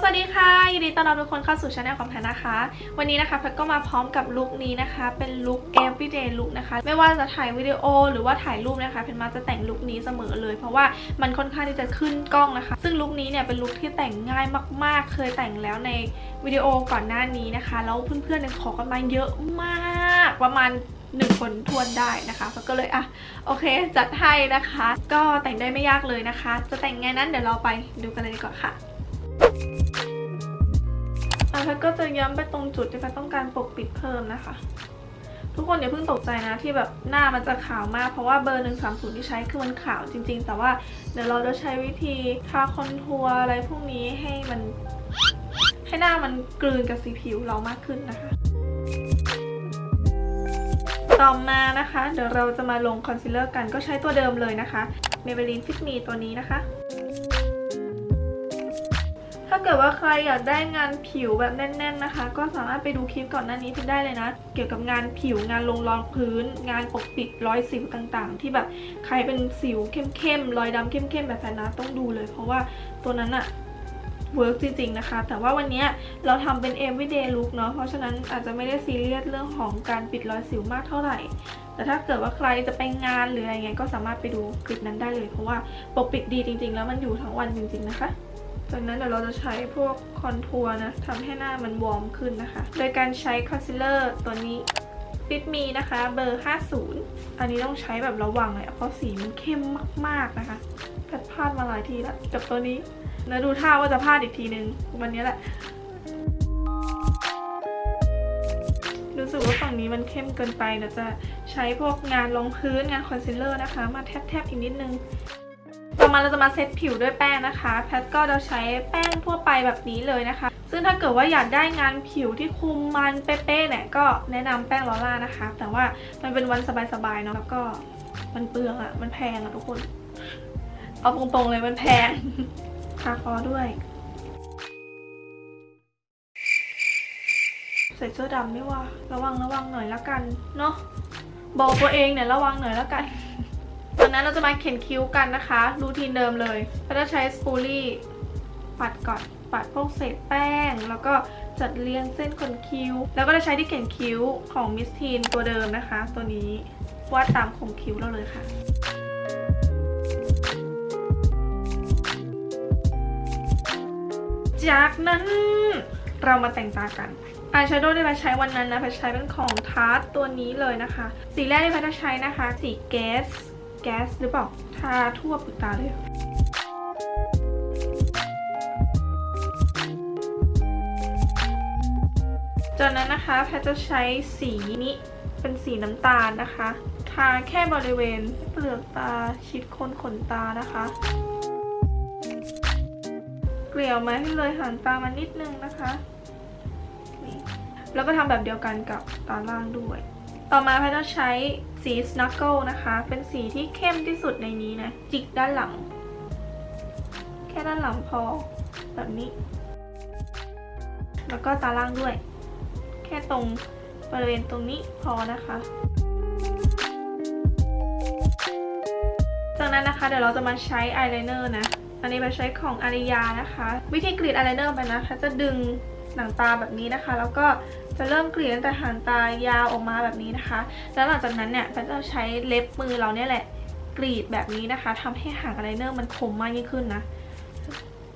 สวัสดีค่ะยินดีต้อนรับทุกคนเข้าสู่ช anel ของแพนนะคะ วันนี้นะคะแพทก็มาพร้อมกับลุคนี้นะคะ เป็นลุค everyday look นะคะ ไม่ว่าจะถ่ายวิดีโอหรือว่าถ่ายรูปนะคะแพนมาจะแต่งลุคนี้เสมอเลย เพราะว่ามันค่อนข้างที่จะขึ้นกล้องนะคะ ซึ่งลุคนี้เนี่ยเป็นลุคที่แต่งง่ายมาก ๆ เคยแต่งแล้วในวิดีโอก่อนหน้านี้นะคะ แล้วเพื่อนๆเนี่ยขอกันมาเยอะมากประมาณหนึ่งคนทวนได้นะคะก็เลยอะโอเคจัดให้นะคะ ก็แต่งได้ไม่ยากเลยนะคะ จะแต่งไงนั้นเดี๋ยวเราไปดูกันเลยดีกว่าค่ะ อะแพทก็จะย้ำไปตรงจุดที่แพทต้องการปกปิดเพิ่มนะคะ ทุกคนอย่าเพิ่งตกใจนะที่แบบหน้ามันจะขาวมากเพราะว่าเบอร์หนึ่งสามศูนย์ที่ใช้คือมันขาวจริง ๆ แต่ว่าเดี๋ยวเราจะใช้วิธีทาคอนทัวร์อะไรพวกนี้ให้มัน ให้หน้ามันกลืนกับสีผิวเรามากขึ้นนะคะต่อมานะคะ เดี๋ยวเราจะมาลงคอนซีลเลอร์กันก็ใช้ตัวเดิมเลยนะคะ Maybelline Fit Me ตัวนี้นะคะ ถ้าเกิดว่าใครอยากได้งานผิวแบบแน่น ๆนะคะ ก็สามารถไปดูคลิปก่อนหน้านี้ที่ได้เลยนะ เกี่ยวกับงานผิวงานลงรองพื้น งานปกปิดรอยสิวต่างๆ ที่แบบใครเป็นสิวเข้มๆรอยดำเข้มๆแบบแพนนะต้องดูเลย เพราะว่าตัวนั้นอะเวิร์กจริงๆนะคะ แต่ว่าวันนี้เราทำเป็น everyday look เนาะ เพราะฉะนั้นอาจจะไม่ได้ซีเรียสเรื่องของการปิดรอยสิวมากเท่าไหร่ แต่ถ้าเกิดว่าใครจะไปงานหรืออะไรเงี้ยก็สามารถไปดูคลิปนั้นได้เลย เพราะว่าปกปิดดีจริง ๆ แล้วมันอยู่ทั้งวันจริง ๆ นะคะ จากนั้นเดี๋ยวเราจะใช้พวกคอนทัวร์นะทำให้หน้ามันวอร์มขึ้นนะคะ โดยการใช้คอนซีลเลอร์ตัวนี้ฟิตมีนะคะเบอร์ 50 อันนี้ต้องใช้แบบระวังเลยเพราะสีมันเข้มมากๆนะคะแพทพลาดมาหลายทีแล้วกับตัวนี้แล้วดูท่าว่าจะพลาดอีกทีนึงวันนี้แหละรู้สึกว่าฝั่งนี้มันเข้มเกินไปเดี๋ยวจะใช้พวกงานรองพื้นงานคอนซีลเลอร์นะคะ มาแทบๆอีกนิดนึง ต่อมาเราจะมาเซตผิวด้วยแป้งนะคะ แพทก็จะใช้แป้งทั่วไปแบบนี้เลยนะคะ ซึ่งถ้าเกิดว่าอยากได้งานผิวที่คุมมันเป๊ะๆเนี่ยก็แนะนำแป้งลอร่านะคะ แต่ว่ามันเป็นวันสบายๆเนาะแล้วก็มันเปลืองอะมันแพงอะทุกคน เอาตรงๆเลยมันแพงทาคอด้วยใส่เสื้อดำนี่ว่า ระวังระวังหน่อยละกัน เนาะบอกตัวเองเนี่ยระวังหน่อยละกัน จากนั้นเราจะมาเขียนคิ้วกันนะคะ รูทีนเดิมเลยเราจะใช้สปูลี่ปัดก่อนปัดพวกเศษแป้ง แล้วก็จัดเรียงเส้นขนคิ้ว แล้วก็จะใช้ที่เขียนคิ้วของมิสทีนตัวเดิมนะคะ ตัวนี้วาดตามโครงคิ้วเราเลยค่ะ จากนั้นเรามาแต่งตากันอายแชโดว์ที่แพทใช้วันนั้นนะแพทใช้เป็นของทาร์ตตัวนี้เลยนะคะ สีแรกที่แพทจะใช้นะคะ สีแก๊ส แก๊สหรือเปล่า ทาทั่วปึกตาเลยจากนั้นนะคะแพทจะใช้สีนี้เป็นสีน้ำตาลนะคะ ทาแค่บริเวณเปลือกตาชิดโคนขนตานะคะ เกลี่ยวมาให้เลยหางตามานิดนึงนะคะแล้วก็ทำแบบเดียวกันกับตาล่างด้วย ต่อมาแพทจะใช้ สี Snuggle นะคะ เป็นสีที่เข้มที่สุดในนี้นะ จิกด้านหลัง แค่ด้านหลังพอ แบบนี้ แล้วก็ตาล่างด้วย แค่ตรงบริเวณตรงนี้พอนะคะ จากนั้นนะคะเดี๋ยวเราจะมาใช้อายไลเนอร์นะ อันนี้ไปใช้ของอาริยานะคะ วิธีกรีดอายไลเนอร์ไปนะคะ จะดึงหนังตาแบบนี้นะคะ แล้วก็ จะเริ่มกรีดตั้งแต่หางตายาวออกมาแบบนี้นะคะ แล้วหลังจากนั้นเนี่ยก็จะใช้เล็บมือเราเนี่ยแหละกรีดแบบนี้นะคะทำให้หางอายไลเนอร์มันคมมากยิ่งขึ้นนะ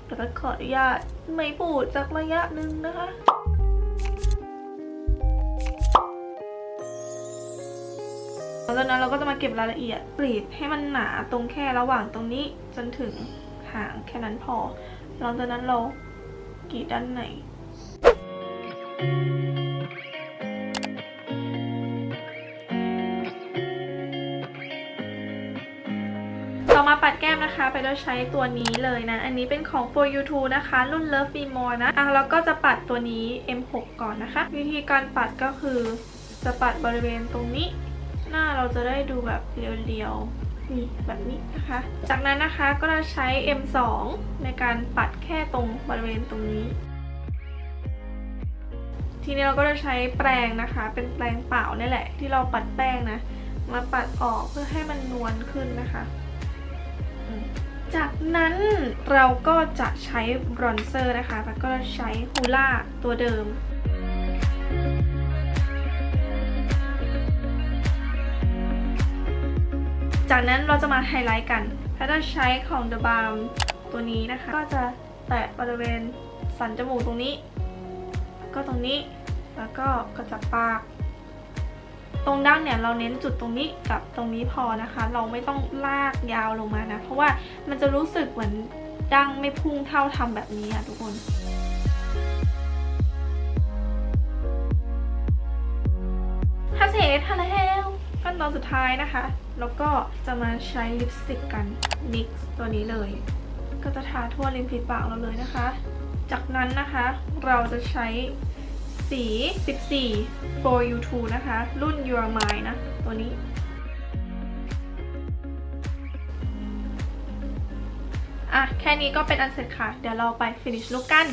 แล้วก็ขออนุญาตไม่ปูดจากระยะหนึ่งนะคะหลังจากนั้นเราก็จะมาเก็บรายละเอียดกรีดให้มันหนาตรงแค่ระหว่างตรงนี้จนถึงหางแค่นั้นพอ หลังจากนั้นเรากรีดด้านในต่ นะคะไปเราใช้ตัวนี้เลยนะ อันนี้เป็นของ for you t o นะคะ รุ่น love be more นะอะแล้วก็จะปัดตัวนี้ m6 ก่อนนะคะ วิธีการปัดก็คือจะปัดบริเวณตรงนี้ หน้าเราจะได้ดูแบบเรียวๆนี่แบบนี้นะคะ จากนั้นนะคะก็จะใช้ M2 ในการปัดแค่ตรงบริเวณตรงนี้ทีนี้เราก็จะใช้แปรงนะคะ เป็นแปรงเปล่านี่แหละ ที่เราปัดแป้งนะ มาปัดออกเพื่อให้มันนวลขึ้นนะคะ จากนั้นเราก็จะใช้บรอนเซอร์นะคะ แล้วก็ใช้ฮูล่าตัวเดิมจากนั้นเราจะมาไฮไลท์กันถ้าจะใช้ของ The Balm ตัวนี้นะคะ ก็จะแตะบริเวณสันจมูกตรงนี้ ก็ตรงนี้ แล้วก็กระจับปาก ตรงด้านเนี่ยเราเน้นจุดตรงนี้กับตรงนี้พอนะคะ เราไม่ต้องลากยาวลงมานะ เพราะว่ามันจะรู้สึกเหมือนดังไม่พุ่งเท่าทำแบบนี้อะทุกคนถ้าเสร็จทันแล้วขั้นตอนสุดท้ายนะคะ แล้วก็จะมาใช้ลิปสติกกัน NYX ตัวนี้เลย ก็จะทาทั่วริมฝีปากเราเลยนะคะ จากนั้นนะคะเราจะใช้ สี14 for you two นะคะ รุ่น your mind นะ ตัวนี้ อะ แค่นี้ก็เป็นอันเสร็จค่ะ เดี๋ยวเราไป finish look กัน